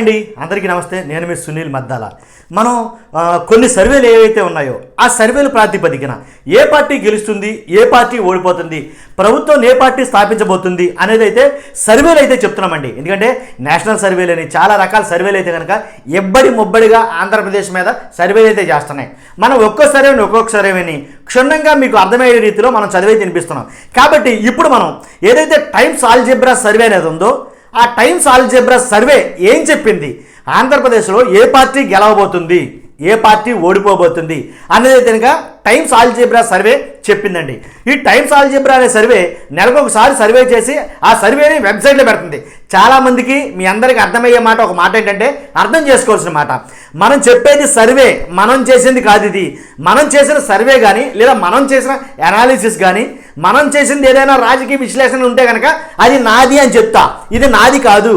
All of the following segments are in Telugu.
అండి. అందరికీ నమస్తే. నేను మీ సునీల్ మద్దాల. మనం కొన్ని సర్వేలు ఏవైతే ఉన్నాయో ఆ సర్వేల ప్రాతిపదికన ఏ పార్టీ గెలుస్తుంది ఏ పార్టీ ఓడిపోతుంది ప్రభుత్వం ఏ పార్టీ స్థాపించబోతుంది అనేది అయితే సర్వేలు అయితే చెప్తున్నామండి. ఎందుకంటే నేషనల్ సర్వేలు అని చాలా రకాల సర్వేలు అయితే కనుక ఎబ్బడి ముబ్బడిగా ఆంధ్రప్రదేశ్ మీద సర్వేలు అయితే చేస్తున్నాయి. మనం ఒక్కో సర్వేని ఒక్కొక్క సర్వేని క్షుణ్ణంగా మీకు అర్థమయ్యే రీతిలో మనం చదివే తినిపిస్తున్నాం కాబట్టి ఇప్పుడు మనం ఏదైతే టైమ్స్ ఆల్జిబ్రా సర్వే అనేది ఉందో ఆ టైమ్స్ ఆల్జెబ్రా సర్వే ఏం చెప్పింది? ఆంధ్రప్రదేశ్లో ఏ పార్టీ గెలవబోతుంది? ఏ పార్టీ ఓడిపోబోతుంది? అనేది కనుక టైమ్స్ ఆల్జెబ్రా సర్వే చెప్పిందండి. ఈ టైమ్స్ ఆల్జెబ్రా అనే సర్వే నెలకు ఒకసారి సర్వే చేసి ఆ సర్వేని వెబ్సైట్లో పెడుతుంది. చాలామందికి మీ అందరికీ అర్థమయ్యే మాట ఒక మాట ఏంటంటే అర్థం చేసుకోవాల్సిన మాట. మనం చెప్పేది సర్వే మనం చేసింది కాదు ఇది. మనం చేసిన సర్వే కానీ లేదా మనం చేసిన అనాలిసిస్ కానీ మనం చేసింది ఏదైనా రాజకీయ విశ్లేషణ ఉంటే కనుక అది నాది అని చెప్తా. ఇది నాది కాదు.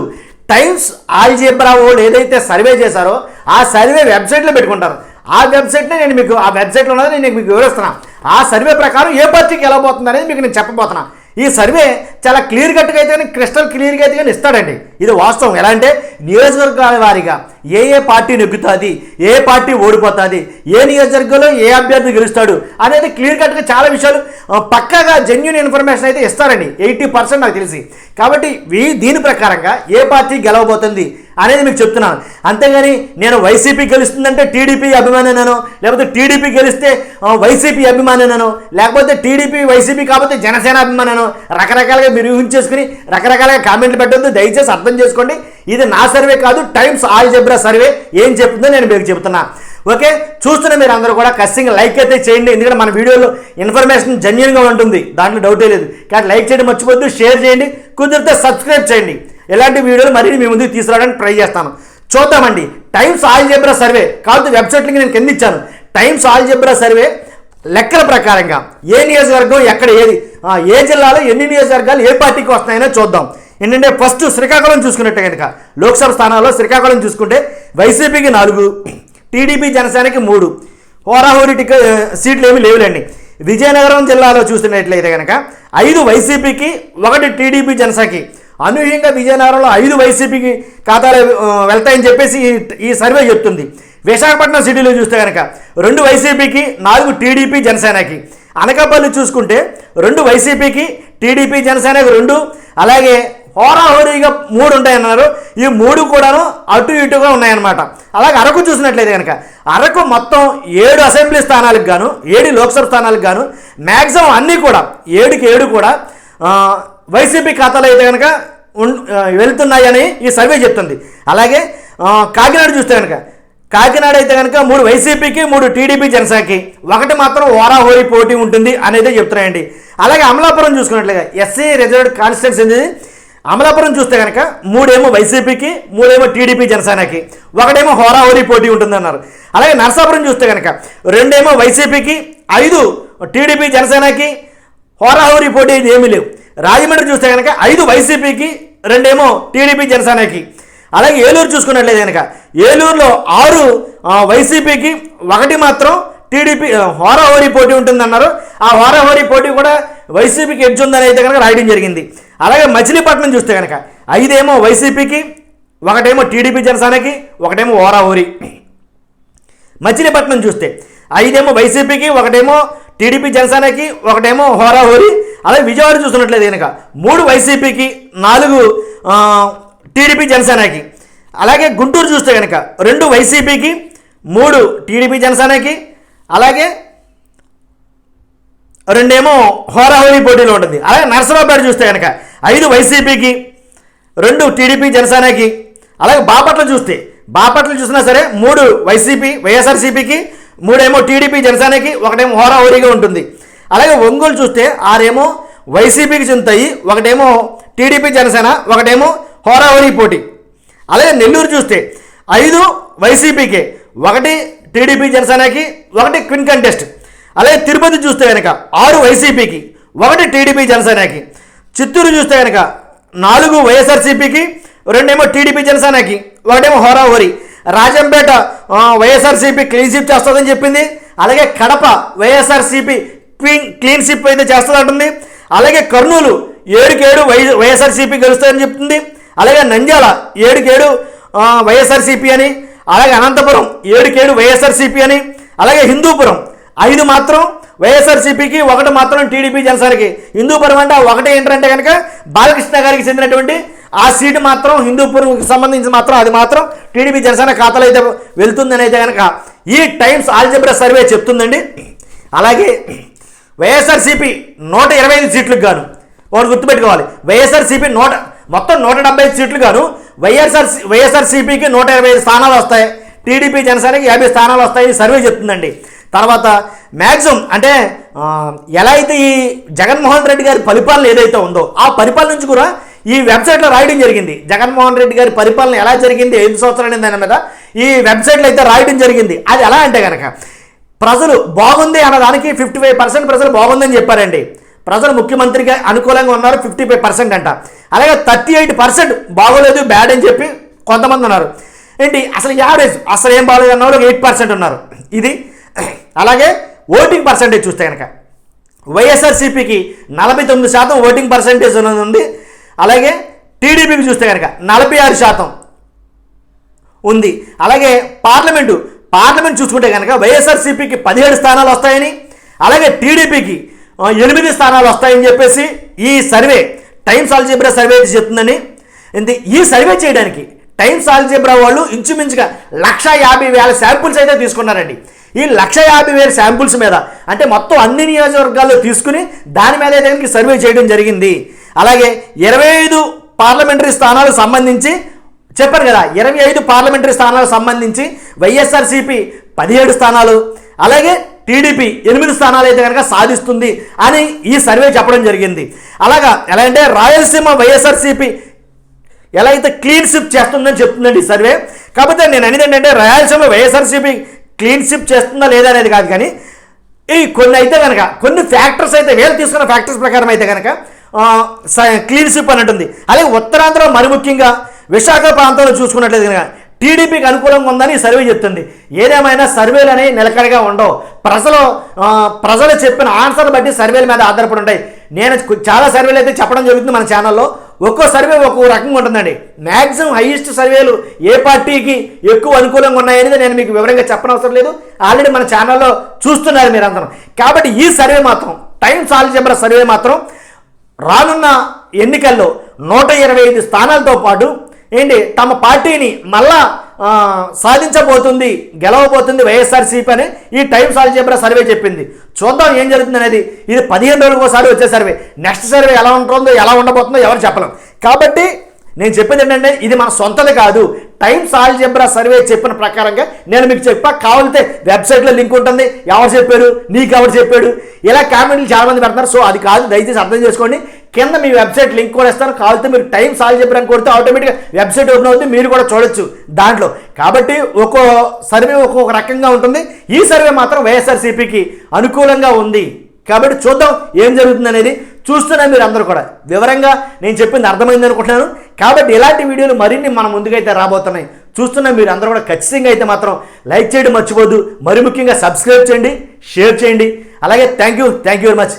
టైమ్స్ ఆల్జీబ్రా వాళ్ళు ఏదైతే సర్వే చేశారో ఆ సర్వే వెబ్సైట్లో పెట్టుకుంటారు. ఆ వెబ్సైట్నే నేను మీకు ఆ వెబ్సైట్లో ఉన్నది నేను మీకు వివరిస్తున్నాను ఆ సర్వే ప్రకారం ఏ పార్టీకి ఎలా పోతుంది అనేది మీకు నేను చెప్పబోతున్నా. ఈ సర్వే చాలా క్లియర్ కట్గా అయితే కానీ క్రిస్టల్ క్లియర్గా అయితే కానీ ఇస్తాడండి. ఇది వాస్తవం. ఎలా అంటే నియోజకవర్గాల వారీగా ఏ ఏ పార్టీ నెగ్గుతుంది ఏ పార్టీ ఓడిపోతుంది ఏ నియోజకవర్గంలో ఏ అభ్యర్థి గెలుస్తాడు అనేది క్లియర్ కట్గా చాలా విషయాలు పక్కగా పక్కాగా జెన్యున్ ఇన్ఫర్మేషన్ అయితే ఇస్తారండి. ఎయిటీ పర్సెంట్ నాకు తెలిసి. కాబట్టి వీ దీని ప్రకారంగా ఏ పార్టీ గెలవబోతుంది అనేది మీకు చెప్తున్నాను అంతేగాని నేను వైసీపీ గెలుస్తుందంటే టీడీపీ అభిమానినను లేకపోతే టీడీపీ గెలిస్తే వైసీపీ అభిమానినను లేకపోతే టీడీపీ వైసీపీ కాకపోతే జనసేన అభిమానను రకరకాలుగా మీరు ఊహించేసుకుని రకరకాలుగా కామెంట్లు పెట్టొద్దు దయచేసి అర్థం చేసుకోండి. ఇది నా సర్వే కాదు టైమ్స్ ఆల్ జెబ్రా సర్వే ఏం చెప్తుందో నేను మీకు చెప్తున్నా. ఓకే? చూస్తున్న మీరు అందరూ కూడా ఖచ్చితంగా లైక్ అయితే చేయండి. ఎందుకంటే మన వీడియోలో ఇన్ఫర్మేషన్ జెన్యున్గా ఉంటుంది. దాంట్లో డౌటే లేదు. కాబట్టి లైక్ చేయడం మర్చిపోద్దు షేర్ చేయండి. కుదిరితే సబ్స్క్రైబ్ చేయండి. ఇలాంటి వీడియోలు మరీ మీ ముందుకు తీసుకురావడానికి ట్రై చేస్తాను. చూద్దామండి. టైమ్స్ ఆల్ జెబ్రా సర్వే. కాబట్టి వెబ్సైట్ లింక్ నేను కింద ఇచ్చాను. టైమ్స్ ఆల్ జెబ్రా సర్వే లెక్కల ప్రకారంగా ఏ నియోజకవర్గం ఎక్కడ ఏది ఏ జిల్లాలో ఎన్ని నియోజకవర్గాలు ఏ పార్టీకి వస్తున్నాయనో చూద్దాం. ఏంటంటే ఫస్ట్ శ్రీకాకుళం చూసుకున్నట్టే కనుక లోక్సభ స్థానాల్లో శ్రీకాకుళం చూసుకుంటే వైసీపీకి నాలుగు టీడీపీ జనసేనకి మూడు. హోరాహోరీ టిక సీట్లు ఏమీ లేవులేండి. విజయనగరం జిల్లాలో చూసినట్లయితే కనుక ఐదు వైసీపీకి ఒకటి టీడీపీ జనసేనకి. అనూహ్యంగా విజయనగరంలో ఐదు వైసీపీకి ఖాతాలు వెళ్తాయని చెప్పేసి ఈ ఈ సర్వే చెప్తుంది. విశాఖపట్నం సిటీలో చూస్తే కనుక రెండు వైసీపీకి నాలుగు టీడీపీ జనసేనకి. అనకాపల్లి చూసుకుంటే రెండు వైసీపీకి టీడీపీ జనసేనకి రెండు అలాగే హోరాహోరీగా మూడు ఉంటాయన్నారు. ఈ మూడు కూడాను అటు ఇటుగా ఉన్నాయన్నమాట. అలాగే అరకు చూసినట్లయితే కనుక అరకు మొత్తం ఏడు అసెంబ్లీ స్థానాలకు గాను ఏడు లోక్సభ స్థానాలకు గాను మ్యాక్సిమం అన్నీ కూడా ఏడుకి ఏడు కూడా వైసీపీ ఖాతాలో అయితే కనుక వెళ్తున్నాయని ఈ సర్వే చెప్తుంది. అలాగే కాకినాడ చూస్తే కనుక కాకినాడ అయితే కనుక మూడు వైసీపీకి మూడు టీడీపీ జనసేనకి ఒకటి మాత్రం ఓరాహోరీ పోటీ ఉంటుంది అనేది చెప్తున్నాయండి. అలాగే అమలాపురం చూసుకున్నట్లుగా ఎస్సీ రిజర్వ్డ్ కాన్స్టిట్యూన్స్ అనేది అమలాపురం చూస్తే కనుక మూడేమో వైసీపీకి మూడేమో టీడీపీ జనసేనకి ఒకటేమో హోరాహోరీ పోటీ ఉంటుందన్నారు. అలాగే నరసాపురం చూస్తే కనుక రెండేమో వైసీపీకి ఐదు టీడీపీ జనసేనకి హోరాహోరీ పోటీ ఏమీ లేవు. రాజమండ్రి చూస్తే కనుక ఐదు వైసీపీకి రెండేమో టీడీపీ జనసేనకి. అలాగే ఏలూరు చూసుకున్నట్లయితే కనుక ఏలూరులో ఆరు వైసీపీకి ఒకటి మాత్రం టీడీపీ హోరాహోరీ పోటీ ఉంటుందన్నారు. ఆ హోరాహోరీ పోటీ కూడా వైసీపీకి ఎడ్జ్ ఉందని అయితే కనుక రాయడం జరిగింది. అలాగే మచిలీపట్నం చూస్తే కనుక ఐదేమో వైసీపీకి ఒకటేమో టీడీపీ జనసేనకి ఒకటేమో హోరాహోరీ. మచిలీపట్నం చూస్తే ఐదేమో వైసీపీకి ఒకటేమో టీడీపీ జనసేనకి ఒకటేమో హోరాహోరీ అలాగే విజయవాడ చూసినట్లయితే కనుక మూడు వైసీపీకి నాలుగు టీడీపీ జనసేనకి. అలాగే గుంటూరు చూస్తే కనుక రెండు వైసీపీకి మూడు టీడీపీ జనసేనకి. అలాగే రెండేమో హోరాహోరీ పోటీలో ఉంటుంది. అలాగే నరసరావుపేట చూస్తే కనుక ఐదు వైసీపీకి రెండు టీడీపీ జనసేనకి. అలాగే బాపట్ల చూస్తే బాపట్ల చూసినా సరే మూడు వైసీపీ వైఎస్ఆర్సీపీకి మూడేమో టీడీపీ జనసేనకి ఒకటేమో హోరాహోరీగా ఉంటుంది. అలాగే ఒంగోలు చూస్తే ఆరేమో వైసీపీకి చెందుతాయి ఒకటేమో టీడీపీ జనసేన ఒకటేమో హోరావరి పోటీ. అలాగే నెల్లూరు చూస్తే ఐదు వైసీపీకి ఒకటి టీడీపీ జనసేనకి ఒకటి క్విన్ కంటెస్ట్. అలాగే తిరుపతి చూస్తే కనుక ఆరు వైసీపీకి ఒకటి టీడీపీ జనసేనకి. చిత్తూరు చూస్తే కనుక నాలుగు వైఎస్ఆర్సీపీకి రెండేమో టీడీపీ జనసేనకి ఒకటేమో హోరావరి రాజంపేట వైఎస్ఆర్సీపీ క్లీన్ షిప్ చేస్తుందని చెప్పింది. అలాగే Kadapa YSRCP clean clean sweep అయితే చేస్తుందంటుంది అలాగే కర్నూలు ఏడుకేడు వై వైఎస్ఆర్సీపీ గెలుస్తాయని చెప్తుంది. అలాగే నంద్యాల ఏడుకేడు వైఎస్ఆర్సీపీ అని అలాగే అనంతపురం ఏడుకేడు వైఎస్ఆర్సీపీ అని అలాగే హిందూపురం ఐదు మాత్రం వైఎస్ఆర్సీపీకి ఒకటి మాత్రం టీడీపీ జనసేనకి. హిందూపురం అంటే ఆ ఒకటి ఏంటంటే కనుక బాలకృష్ణ గారికి చెందినటువంటి ఆ సీటు మాత్రం హిందూపురంకి సంబంధించి మాత్రం అది మాత్రం టీడీపీ జనసేన ఖాతాలో అయితే వెళ్తుందని అయితే కనుక ఈ టైమ్స్ ఆల్జబ్రా సర్వే చెప్తుందండి. అలాగే వైఎస్ఆర్సీపీ నూట ఇరవై ఐదు సీట్లకు గాను వాడు గుర్తుపెట్టుకోవాలి. వైఎస్ఆర్సీపీ నూట మొత్తం నూట డెబ్బై ఐదు సీట్లు గాను వైఎస్ఆర్ వైఎస్ఆర్సీపీకి నూట ఇరవై ఐదు స్థానాలు వస్తాయి. టీడీపీ జనసేనకి యాభై స్థానాలు వస్తాయి సర్వే చెప్తుందండి. తర్వాత మ్యాక్సిమం అంటే ఎలా అయితే ఈ జగన్మోహన్ రెడ్డి గారి పరిపాలన ఏదైతే ఉందో ఆ పరిపాలన నుంచి కూడా ఈ వెబ్సైట్లో రాయడం జరిగింది. జగన్మోహన్ రెడ్డి గారి పరిపాలన ఎలా జరిగింది ఐదు సంవత్సరాలు దాని మీద ఈ వెబ్సైట్లో అయితే రాయడం జరిగింది. అది ఎలా అంటే కనుక ప్రజలు బాగుంది అన్నదానికి ఫిఫ్టీ ఫైవ్ పర్సెంట్ ప్రజలు బాగుందని చెప్పారండి. ప్రజలు ముఖ్యమంత్రికి అనుకూలంగా ఉన్నారు ఫిఫ్టీ ఫైవ్ పర్సెంట్ అంట. అలాగే థర్టీ ఎయిట్ పర్సెంట్ బాగోలేదు బ్యాడ్ అని చెప్పి కొంతమంది ఉన్నారు. ఏంటి అసలు యావరేజ్ అసలు ఏం బాగోలేదు అన్న వాళ్ళు ఎయిట్ పర్సెంట్ ఉన్నారు. ఇది అలాగే ఓటింగ్ పర్సెంటేజ్ చూస్తే కనుక వైఎస్ఆర్సీపీకి నలభై తొమ్మిది శాతం ఓటింగ్ పర్సెంటేజ్ ఉన్నది ఉంది. అలాగే టీడీపీకి చూస్తే కనుక నలభై ఆరు శాతం ఉంది. అలాగే పార్లమెంటు పార్లమెంట్ చూసుకుంటే కనుక వైఎస్ఆర్సీపీకి పదిహేడు స్థానాలు వస్తాయని అలాగే టీడీపీకి ఎనిమిది స్థానాలు వస్తాయని చెప్పేసి ఈ సర్వే టైమ్స్ ఆల్జీబ్రా సర్వే చెప్తుందని. ఇది ఈ సర్వే చేయడానికి టైమ్స్ ఆల్జీబ్రా వాళ్ళు ఇంచుమించుగా లక్ష యాభై వేల శాంపుల్స్ అయితే తీసుకున్నారండి. ఈ లక్ష యాభై వేల శాంపుల్స్ మీద అంటే మొత్తం అన్ని నియోజకవర్గాల్లో తీసుకుని దాని మీద అయితే సర్వే చేయడం జరిగింది. అలాగే ఇరవై ఐదు పార్లమెంటరీ స్థానాలకు సంబంధించి చెప్పారు కదా ఇరవై ఐదు పార్లమెంటరీ స్థానాలకు సంబంధించి వైఎస్ఆర్సీపీ పదిహేడు స్థానాలు అలాగే టీడీపీ ఎనిమిది స్థానాలు అయితే కనుక సాధిస్తుంది అని ఈ సర్వే చెప్పడం జరిగింది. అలాగా ఎలా అంటే రాయలసీమ వైఎస్ఆర్సీపీ ఎలా అయితే క్లీన్ షిప్ చేస్తుందని చెప్తుందండి ఈ సర్వే. కాకపోతే నేను అనేది ఏంటంటే రాయలసీమ వైఎస్ఆర్సీపీ క్లీన్ షిప్ చేస్తుందా లేదా అనేది కాదు కానీ ఈ కొన్ని అయితే కనుక కొన్ని ఫ్యాక్టర్స్ అయితే వేలు తీసుకున్న ఫ్యాక్టర్స్ ప్రకారం అయితే కనుక క్లీన్ షిప్ అని ఉంటుంది అలాగే ఉత్తరాంధ్ర మరి ముఖ్యంగా విశాఖ ప్రాంతంలో చూసుకున్నట్లయితే కనుక టీడీపీకి అనుకూలంగా ఉందని సర్వే చెప్తుంది. ఏదేమైనా సర్వేలు అనేవి నిలకడగా ఉండవు. ప్రజలు ప్రజలు చెప్పిన ఆన్సర్ బట్టి సర్వేల మీద ఆధారపడి ఉంటాయి. నేను చాలా సర్వేలు అయితే చెప్పడం జరుగుతుంది మన ఛానల్లో. ఒక్కో సర్వే ఒక్కో రకంగా ఉంటుందండి. మ్యాక్సిమం హైయెస్ట్ సర్వేలు ఏ పార్టీకి ఎక్కువ అనుకూలంగా ఉన్నాయనేది నేను మీకు వివరంగా చెప్పనవసరం లేదు. ఆల్రెడీ మన ఛానల్లో చూస్తున్నారు మీరందరం. కాబట్టి ఈ సర్వే మాత్రం టైమ్స్ ఆల్జెబ్రా సర్వే మాత్రం రానున్న ఎన్నికల్లో నూట ఇరవై ఐదు స్థానాలతో పాటు ఏంటి తమ పార్టీని మళ్ళా సాధించబోతుంది గెలవబోతుంది వైఎస్ఆర్సీపీ అని ఈ టైమ్స్ ఆల్జీబ్రా సర్వే చెప్పింది. చూద్దాం ఏం జరుగుతుంది అనేది. ఇది పదిహేను రోజులకు ఒకసారి వచ్చే సర్వే. నెక్స్ట్ సర్వే ఎలా ఉంటుందో ఎలా ఉండబోతుందో ఎవరు చెప్పలేం. కాబట్టి నేను చెప్పింది ఏంటంటే ఇది మన సొంతది కాదు. టైమ్స్ ఆల్జెబ్రా సర్వే చెప్పిన ప్రకారంగా నేను మీకు చెప్పా. కావాలంటే వెబ్సైట్లో లింక్ ఉంటుంది. ఎవరు చెప్పారు? నీకు ఎవరు చెప్పాడు? ఇలా కామెంట్లు చాలా మంది పెడతారు. సో అది కాదు దయచేసి అర్థం చేసుకోండి. కింద మీ వెబ్సైట్ లింక్ కూడా ఇస్తాను. కావాలంటే మీరు టైం సాల్వ్ చెప్పడానికి కొడితే ఆటోమేటిక్గా వెబ్సైట్ ఓపెన్ అవుతుంది. మీరు కూడా చూడొచ్చు దాంట్లో. కాబట్టి ఒక్కో సర్వే ఒక్కొక్క రకంగా ఉంటుంది. ఈ సర్వే మాత్రం వైఎస్ఆర్సీపీకి అనుకూలంగా ఉంది. కాబట్టి చూద్దాం ఏం జరుగుతుంది అనేది చూస్తున్నా మీరు అందరూ కూడా. వివరంగా నేను చెప్పింది అర్థమైంది అనుకుంటున్నాను. కాబట్టి ఇలాంటి వీడియోలు మరిన్ని మన ముందుకైతే రాబోతున్నాయి. చూస్తున్నాం మీరు అందరూ కూడా. ఖచ్చితంగా అయితే మాత్రం లైక్ చేయడం మర్చిపోద్దు మరి ముఖ్యంగా సబ్స్క్రైబ్ చేయండి షేర్ చేయండి. అలాగే thank you thank you very much.